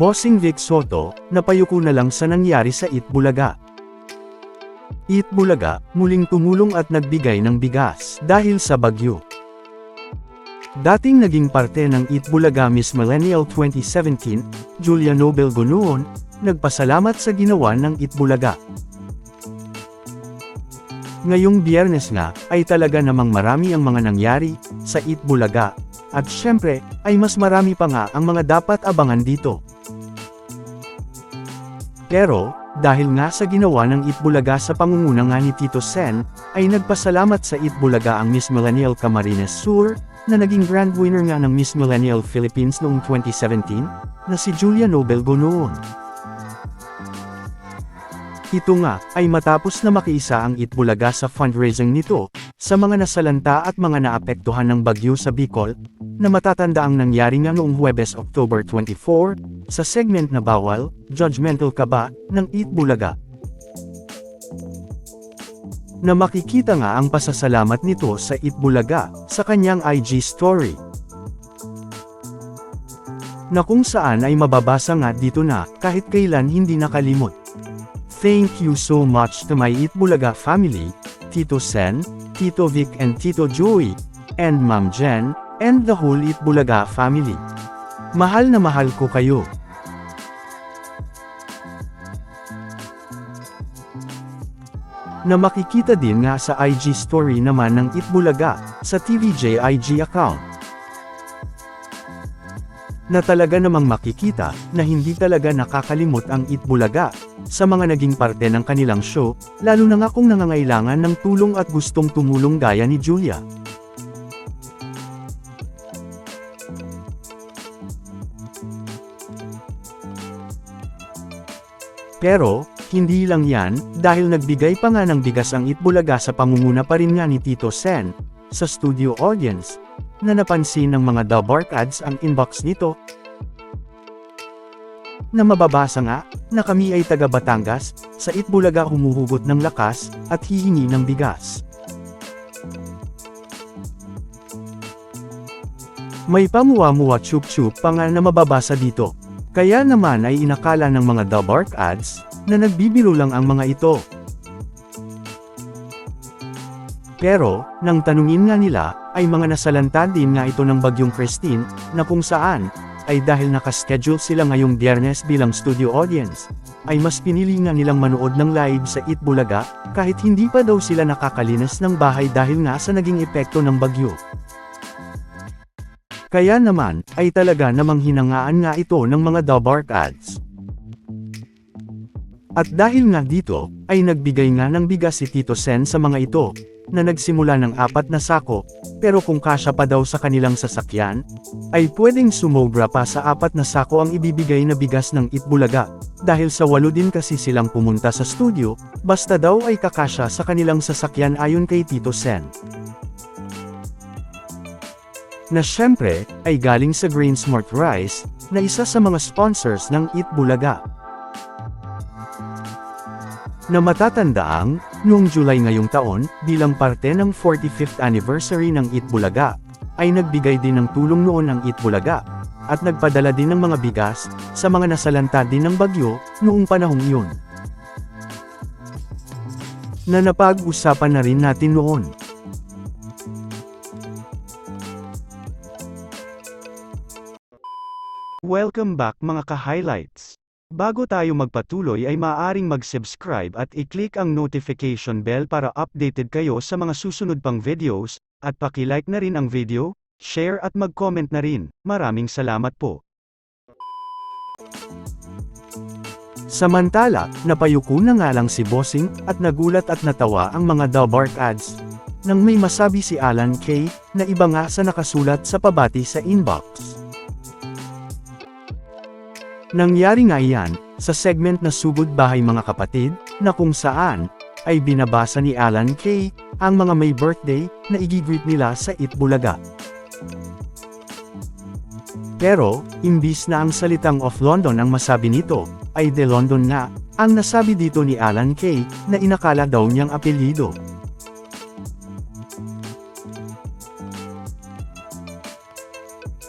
Bossing Vic Soto, napayuko na lang sa nangyari sa Itbulaga. Itbulaga, muling tumulong at nagbigay ng bigas dahil sa bagyo. Dating naging parte ng Itbulaga Miss Millennial 2017, Julia Nobel Gonoon, nagpasalamat sa ginawa ng Itbulaga. Ngayong biyernes nga, ay talaga namang marami ang mga nangyari, sa Itbulaga, at syempre, ay mas marami pa nga ang mga dapat abangan dito. Pero, dahil nga sa ginawa ng Itbulaga sa pangunguna nga ni Tito Sen, ay nagpasalamat sa Itbulaga ang Miss Millennial Camarines Sur, na naging grand winner nga ng Miss Millennial Philippines noong 2017, na si Julia Nobel Gonoon. Ito nga, ay matapos na makiisa ang Itbulaga sa fundraising nito, sa mga nasalanta at mga naapektuhan ng bagyo sa Bicol, na matatanda ang nangyari nga noong Huwebes October 24, sa segment na bawal, judgmental ka ba, ng Itbulaga. Na makikita nga ang pasasalamat nito sa Itbulaga, sa kanyang IG story. Na kung saan ay mababasa nga dito na, kahit kailan hindi nakalimot. Thank you so much to my Itbulaga family, Tito Sen, Tito Vic and Tito Joey, and Ma'am Jen, and the whole Itbulaga family. Mahal na mahal ko kayo. Na makikita din nga sa IG story naman ng Itbulaga, sa TVJ IG account na talaga namang makikita, na hindi talaga nakakalimot ang Itbulaga, sa mga naging parte ng kanilang show, lalo na nga kung nangangailangan ng tulong at gustong tumulong gaya ni Julia. Pero, hindi lang yan, dahil nagbigay pa nga ng bigas ang Itbulaga sa pangunguna pa rin nga ni Tito Sen, sa studio audience, na napansin ng mga Dabark ads ang inbox nito. Na mababasa nga, na kami ay taga Batangas, sa Itbulaga humuhugot ng lakas, at hihingi ng bigas. May pamuwa-muwa chup-chup pa nga na mababasa dito. Kaya naman ay inakala ng mga Dabark ads, na nagbibiro lang ang mga ito. Pero, nang tanungin nga nila, ay mga nasalanta din nga ito ng bagyong Christine, na kung saan, ay dahil nakaschedule sila ngayong biyernes bilang studio audience, ay mas pinili nga nilang manood ng live sa Itbulaga, kahit hindi pa daw sila nakakalinas ng bahay dahil nga sa naging epekto ng bagyo. Kaya naman, ay talaga namang hinangaan nga ito ng mga Dabark ads. At dahil nga dito, ay nagbigay nga ng bigas si Tito Sen sa mga ito, na nagsimula ng apat na sako, pero kung kasya pa daw sa kanilang sasakyan, ay pwedeng sumobra pa sa apat na sako ang ibibigay na bigas ng Itbulaga, dahil sa walo din kasi silang pumunta sa studio, basta daw ay kakasya sa kanilang sasakyan ayon kay Tito Sen. Na syempre, ay galing sa Grain Smart Rice, na isa sa mga sponsors ng Itbulaga na matatandaang, noong July ngayong taon, bilang parte ng 45th anniversary ng Itbulaga, ay nagbigay din ng tulong noon ang Itbulaga, at nagpadala din ng mga bigas, sa mga nasalanta din ng bagyo, noong panahong iyon. Na napag-usapan na rin natin noon. Welcome back mga ka-highlights. Bago tayo magpatuloy ay maaaring mag-subscribe at i-click ang notification bell para updated kayo sa mga susunod pang videos, at paki-like na rin ang video, share at mag-comment na rin. Maraming salamat po. Samantala, napayuko na nga lang si Bossing, at nagulat at natawa ang mga Dabark ads. Nang may masabi si Alan K, na iba nga sa nakasulat sa pabati sa inbox. Nangyari nga iyan, sa segment na Sugod Bahay Mga Kapatid, na kung saan, ay binabasa ni Alan K, ang mga may birthday, na igigreet nila sa Itbulaga. Pero, imbis na ang salitang of London ang masabi nito, ay de London nga, ang nasabi dito ni Alan K, na inakala daw niyang apelyido.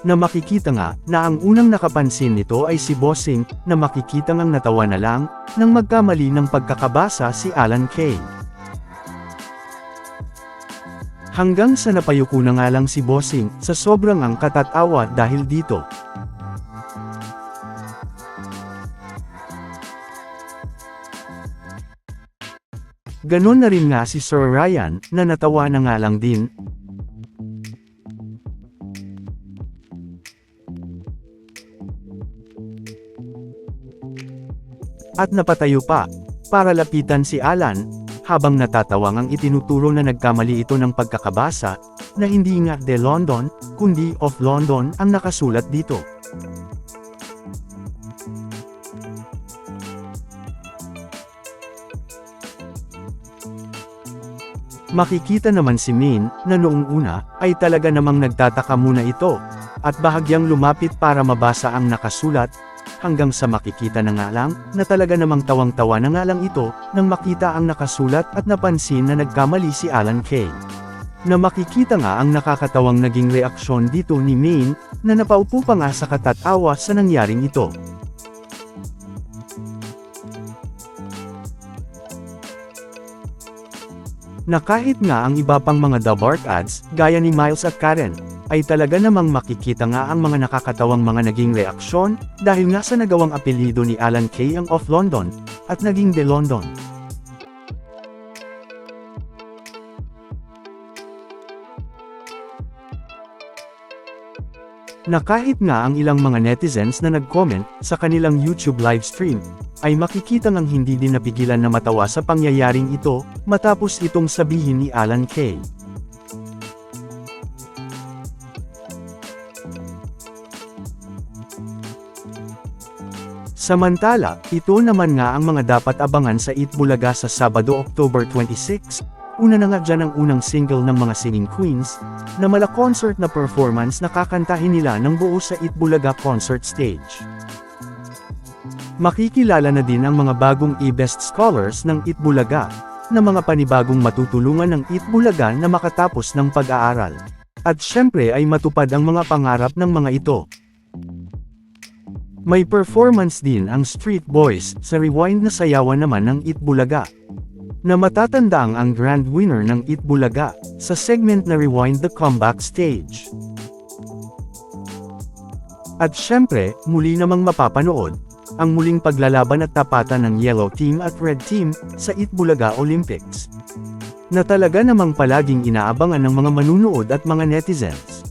Na makikita nga, na ang unang nakapansin nito ay si Bossing, na makikita ngang natawa na lang, nang magkamali ng pagkakabasa si Alan Kay. Hanggang sa napayuko na nga lang si Bossing, sa sobrang ang katatawa dahil dito. Ganon na rin nga si Sir Ryan, na natawa na nga lang din. At napatayo pa, para lapitan si Alan, habang natatawang ang itinuturo na nagkamali ito ng pagkakabasa, na hindi nga de London, kundi of London ang nakasulat dito. Makikita naman si Min, na noong una, ay talaga namang nagtataka muna ito, at bahagyang lumapit para mabasa ang nakasulat, hanggang sa makikita na nga lang, na talaga namang tawang-tawa na nga lang ito, nang makita ang nakasulat at napansin na nagkamali si Alan Kay. Na makikita nga ang nakakatawang naging reaksyon dito ni Min, na napaupo pa nga sa katatawa sa nangyaring ito. na kahit nga ang iba pang mga The Bark ads, gaya ni Miles at Karen, ay talaga namang makikita nga ang mga nakakatawang mga naging reaksyon, dahil nga sa nagawang apelyido ni Alan Kay ang of London, at naging De London. Na kahit nga ang ilang mga netizens na nag-comment sa kanilang YouTube livestream, ay makikita ngang hindi din napigilan na matawa sa pangyayaring ito, matapos itong sabihin ni Alan Kay. Samantala, ito naman nga ang mga dapat abangan sa Itbulaga sa Sabado October 26, una na nga dyan ang unang single ng mga singing queens, na mala concert na performance na kakantahin nila ng buo sa Itbulaga concert stage. Makikilala na din ang mga bagong e-best scholars ng Itbulaga, na mga panibagong matutulungan ng Itbulaga na makatapos ng pag-aaral. At syempre ay matupad ang mga pangarap ng mga ito. May performance din ang Street Boys sa rewind na sayawan naman ng Itbulaga. Na matatandang ang grand winner ng Itbulaga sa segment na Rewind the Comeback Stage. At syempre, muli namang mapapanood, ang muling paglalaban at tapatan ng Yellow Team at Red Team sa Itbulaga Olympics. Na talaga namang palaging inaabangan ng mga manunood at mga netizens.